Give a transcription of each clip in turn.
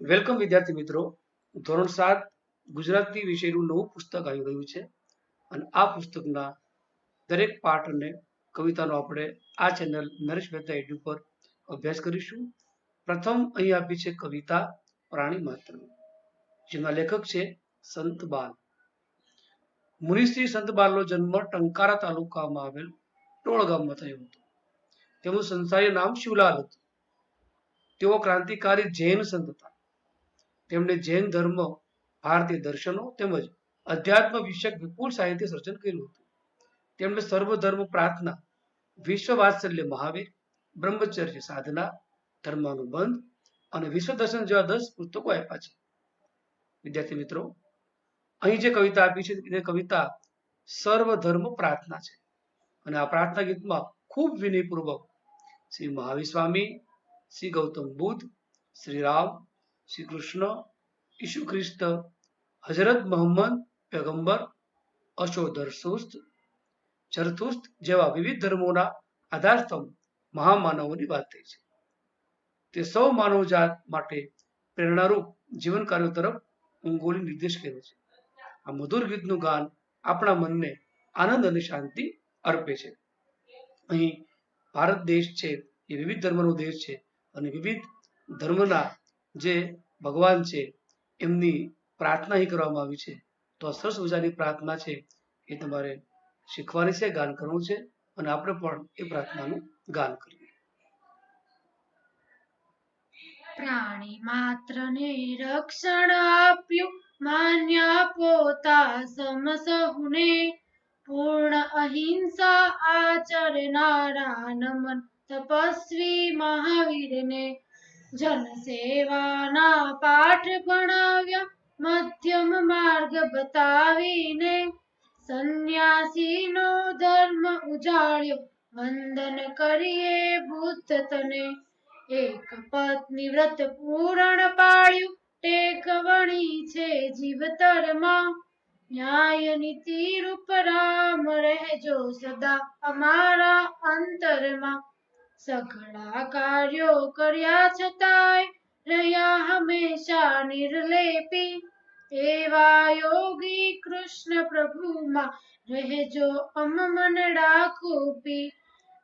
Welcome વિદ્યાર્થી મિત્રો. ધોરણ સાત ગુજરાતી વિષયનું નવું પુસ્તક આવી રહ્યું છે. અને આ પુસ્તકના દરેક પાઠ અને કવિતાનો આપણે આ ચેનલ નરેશ મહેતા એડ્યુ પર અભ્યાસ કરીશું. પ્રથમ અહીં આપી છે કવિતા પ્રાણી માત્ર, જેના લેખક છે સંત બાલ. મુનિશ્રી સંત બાલનો જન્મ ટંકારા તાલુકામાં આવેલ ટોળ ગામમાં થયો હતો. તેમનું સંસારી નામ શિવલાલ હતું. તેઓ ક્રાંતિકારી જૈન સંત હતા. તેમણે જૈન ધર્મ, ભારતીય દર્શનો તેમજ અધ્યાત્મ વિષયક વિપુલ સાહિત્ય સર્જન કર્યું હતું. તેમણે સર્વધર્મ પ્રાર્થના વિશ્વ મહાવીર, બ્રહ્મચર્ય સાધના, ધર્માનુબંધ અને વિશ્વ દર્શન જેવા દસ પુસ્તકો આપ્યા છે. વિદ્યાર્થી મિત્રો, અહીં જે કવિતા આપી છે તે કવિતા સર્વધર્મ પ્રાર્થના છે. અને આ પ્રાર્થના ગીતમાં ખૂબ વિનયપૂર્વક શ્રી મહાવીર સ્વામી, શ્રી ગૌતમ બુદ્ધ, શ્રી રામ શ્રી કૃષ્ણ ઈસુ ખ્રિસ્ત હજરત મોહમ્મદ પેગંબર, અશોધર જરથુસ્ત જેવા વિવિધ ધર્મોના આધારસ્તંભ મહામાનવોની વાત થઈ છે. તે સૌ માનવજાત માટે પ્રેરણારૂપ જીવન કાર્યો તરફ ઊંઘોલી નિર્દેશ કર્યો છે. આ મધુર ગીતનું ગાન આપણા મનને આનંદ અને શાંતિ અર્પે છે. અહીં ભારત દેશ છે, એ વિવિધ ધર્મનો દેશ છે અને વિવિધ ધર્મના જે ભગવાન છે, એમની પ્રાર્થના અહીં કરવામાં આવી છે. તો આ સરસ મજાની પ્રાર્થના છે એ તમારે શીખવાની છે, ગાન કરવું છે અને આપણે પણ એ પ્રાર્થનાનું ગાન કરીએ. પ્રાણી માત્રને રક્ષણ આપ્યું, માન્યા પોતા સમ સહુને પૂર્ણ અહિંસા આચરનારા નમન તપસ્વી મહાવીરને. જન સેવાના પાઠ ભણાવ્યા મધ્યમ માર્ગ બતાવીને સંન્યાસીનો ધર્મ ઉજાળ્યો. વંદન કરીએ બુદ્ધ તને. એક પત્ની વ્રત પૂરણ પાળ્યું ટેક વણી છે જીવતરમાં ન્યાય નીતિ રૂપ રામ રહેજો સદા અમારા અંતરમાં. સઘળા કાર્યો કર્યા છતાંય રહ્યા હંમેશા નિર્લેપી. એવા યોગી કૃષ્ણ પ્રભુમાં રહેજો અમ મનડા ખૂપી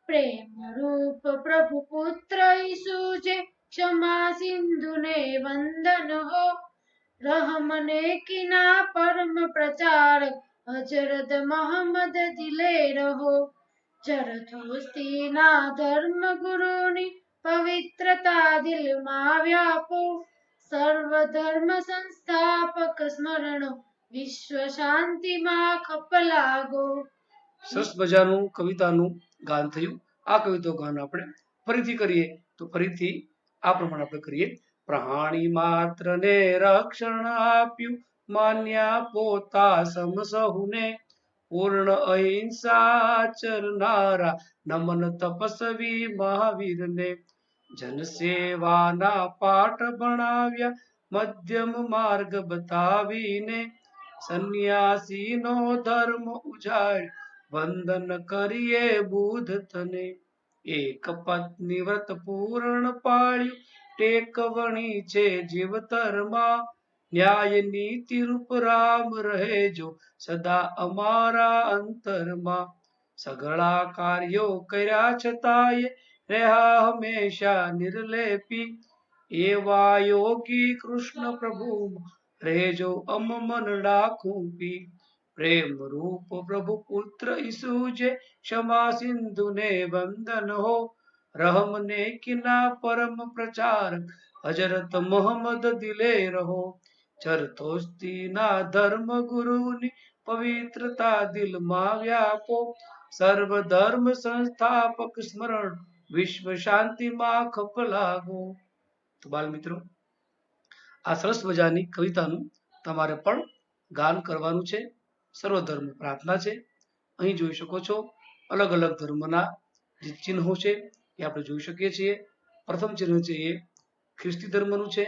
પ્રેમ રૂપ પ્રભુ પુત્ર ઈસુ જે ક્ષમા સિંધુને વંદન હો. રહમને કિના પરમ પ્રચારક હજરત મોહમ્મદ દિલે રહો જરથોસ્તીના ધર્મ ગુરુની પવિત્રતા દિલમાં વ્યાપો સર્વ ધર્મ સંસ્થાપક સ્મરણો વિશ્વ શાંતિમાં ખપ લાગો સરસ મજાનું કવિતાનું ગાન થયું. આ કવિતો ગાન આપણે ફરીથી કરીએ તો ફરીથી આ પ્રમાણે આપણે કરીએ. પ્રાણી માત્ર ને રક્ષણ આપ્યું, માન્યા પોતા સમ સહુને પૂર્ણ અહિંસા ચરનારા, નમન તપસ્વી મહાવીરને. જનસેવાના પાઠ ભણાવ્યા, મધ્યમ માર્ગ બતાવીને. સંન્યાસીનો ધર્મ ઉજાડ વંદન કરીએ બુધ તને એક પત્ની વ્રત પૂર્ણ પાળ્યું ટેકવણી છે જીવતરમાં. ન્યાય નીતિ રૂપ રામ રહેજો સદા અમારા અંતરમાં. સઘળા કાર્યો કર્યા છતાંય રહ્યા હંમેશા નિર્લેપી. એવા યોગી કૃષ્ણ પ્રભુ રહેજો અમ મનડા ખૂંપી પ્રેમ રૂપ પ્રભુ પુત્ર ઈસુ જે ક્ષમા સિંધુ ને વંદન હો. રહમને કિના પરમ પ્રચાર. હજરત મોહમ્મદ દિલે રહો. ચરતોસ્તીના ધર્મ ગુરુની પવિત્રતા દિલમાં વ્યાપો. સર્વ ધર્મ સંસ્થાપક સ્મરણ વિશ્વ શાંતિમાં ખપ લાગો તો બાલ મિત્રો આ સરસ મજાની કવિતાનું તમારે પણ ગાન કરવાનું છે. સર્વધર્મ પ્રાર્થના છે. અહીં જોઈ શકો છો અલગ અલગ ધર્મના જે ચિહ્નો છે. એ આપણે જોઈ શકીએ છીએ. પ્રથમ ચિહ્ન છે એ ખ્રિસ્તી ધર્મનું છે.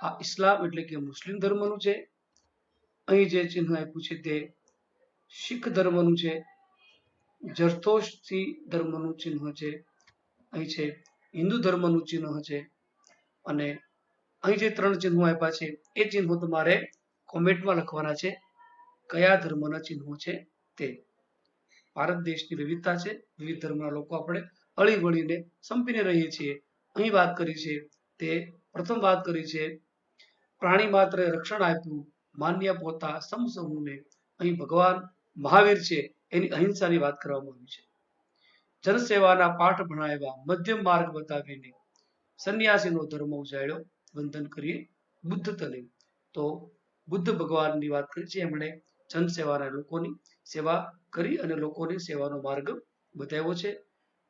આ ઇસ્લામ એટલે કે મુસ્લિમ ધર્મનું છે. અહીં જે ચિહ્ન આપ્યું છે તે શીખ ધર્મનું છે. જરથોસ્તી ધર્મનું ચિહ્ન છે. અહીં છે હિન્દુ ધર્મનું ચિહ્ન છે. અને અહીં જે ત્રણ ચિહ્નો આપ્યા છે, એ ચિહ્નો તમારે કોમેન્ટમાં લખવાના છે. કયા ધર્મના ચિહ્નો છે તે. ભારત દેશની વિવિધતા છે. વિવિધ ધર્મના લોકો આપણે અળીવળીને સંપીને રહીએ છીએ. અહીં વાત કરી છે તે પ્રથમ વાત કરી છે પ્રાણી માત્ર રક્ષણ આપ્યું. માન્ય પોતા સમ અહીં ભગવાન મહાવીર છે એની અહિંસાની વાત કરવામાં આવી છે. જનસેવાના પાઠ ભણાવ્યા મધ્યમ માર્ગ બતાવીને સંન્યાસીનો ધર્મ ઉજાડ્યો વંદન કરીએ બુદ્ધ તને. તો બુદ્ધ ભગવાનની વાત કરી છે. એમણે જનસેવાના લોકોની સેવા કરી અને લોકોને સેવાનો માર્ગ બતાવ્યો છે.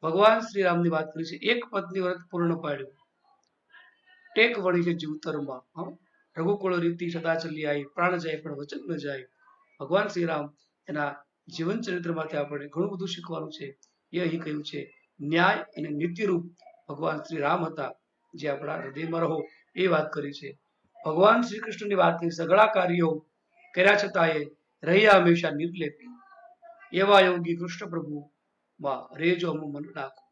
ભગવાન શ્રી રામની વાત કરી છે. એક પત્ની વ્રત પૂર્ણ પાડ્યું. ટેક વળી છે જીવતરમાં? રઘુકુળ રીતિ સદા ચલી આવી પ્રાણ જાય પણ વચન ન જાય ભગવાન શ્રી રામ એના જીવન ચરિત્રમાંથી આપણે ઘણું બધું શીખવાનું છે એ અહીં કહ્યું છે ન્યાય અને નીતિરૂપ ભગવાન શ્રી રામ હતા, જે આપણા હૃદયમાં રહો એ વાત કરી છે। ભગવાન શ્રી કૃષ્ણની વાત કરી સઘળા કાર્યો કર્યા છતાં એ રહ્યા હંમેશા નિર્લેપી। એવા યોગી કૃષ્ણ પ્રભુમાં રેજો અમું મન રાખો।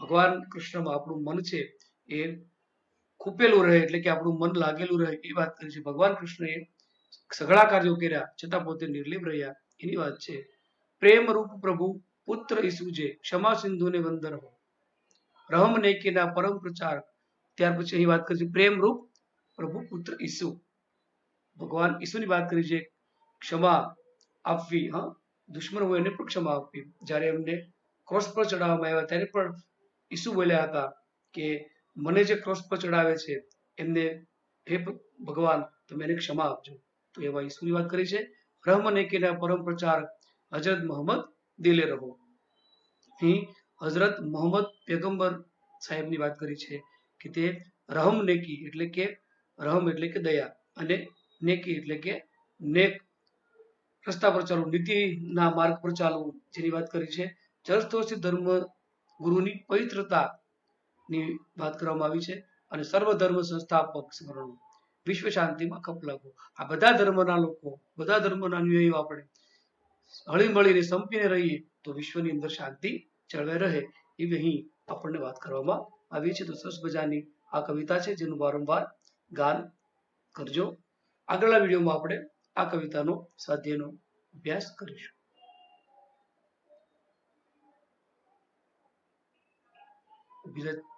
ભગવાન કૃષ્ણમાં આપણું મન છે એ ખૂપેલું રહે એટલે કે આપણું મન લાગેલું રહે, એ વાત કરી છે. ભગવાન કૃષ્ણએ સઘળા કાર્યો કર્યા, છતાં પોતે નિર્લિપ રહ્યા. એની વાત છે. પ્રેમ રૂપ પ્રભુ, પુત્ર ઈસુજે ક્ષમા સિંધુને વંદન હો રહમ નેકીના પરમ પ્રચાર. ત્યાર પછી અહીં વાત કરી છે પ્રેમ રૂપ પ્રભુ, પુત્ર ઈસુ. ભગવાન ઈસુની વાત કરી છે, ક્ષમા આપવી. હા, દુશ્મન હોય એને પણ ક્ષમા આપવી. જ્યારે એમને ક્રોસ પર ચડાવવામાં આવ્યા, ત્યારે પણ ઈસુ બોલ્યા હતા કે મને જે ક્રોસ પર ચડાવે છે, એમને હે ભગવાન, તમે એને ક્ષમા આપજો. તો એવા ઈસુની વાત કરી છે? રહમ નેકીના પરમ પ્રચાર હજરત મોહમ્મદ દિલે રહો. અહીં હજરત મોહમ્મદ પેગમ્બર સાહેબની વાત કરી છે કે તે રહમ નેકી એટલે કે રહમ એટલે કે દયા અને નેકી એટલે કે નેક. રસ્તા પર ચાલવું નીતિના માર્ગ પર ચાલવું જેની વાત કરી છે. જળસ્તોષી ધર્મ ગુરુની પવિત્રતા ની વાત કરવામાં આવી છે અને સર્વધર્મ સંસ્થાપક સ્મરણ વિશ્વ શાંતિમાં કપ આ બધા ધર્મના લોકો, બધા ધર્મના અનુયાયીઓ આપણે હળી મળીને સંપીને રહીએ તો વિશ્વની અંદર શાંતિ જળવાઈ રહે એવી અહીં આપણને વાત કરવામાં આવી છે. તો સરસ મજાની આ કવિતા છે જેનું વારંવાર ગાન કરજો. આગળના વિડીયોમાં આપણે આ કવિતાનો સ્વાધ્યાયનો અભ્યાસ કરીશું. બીજા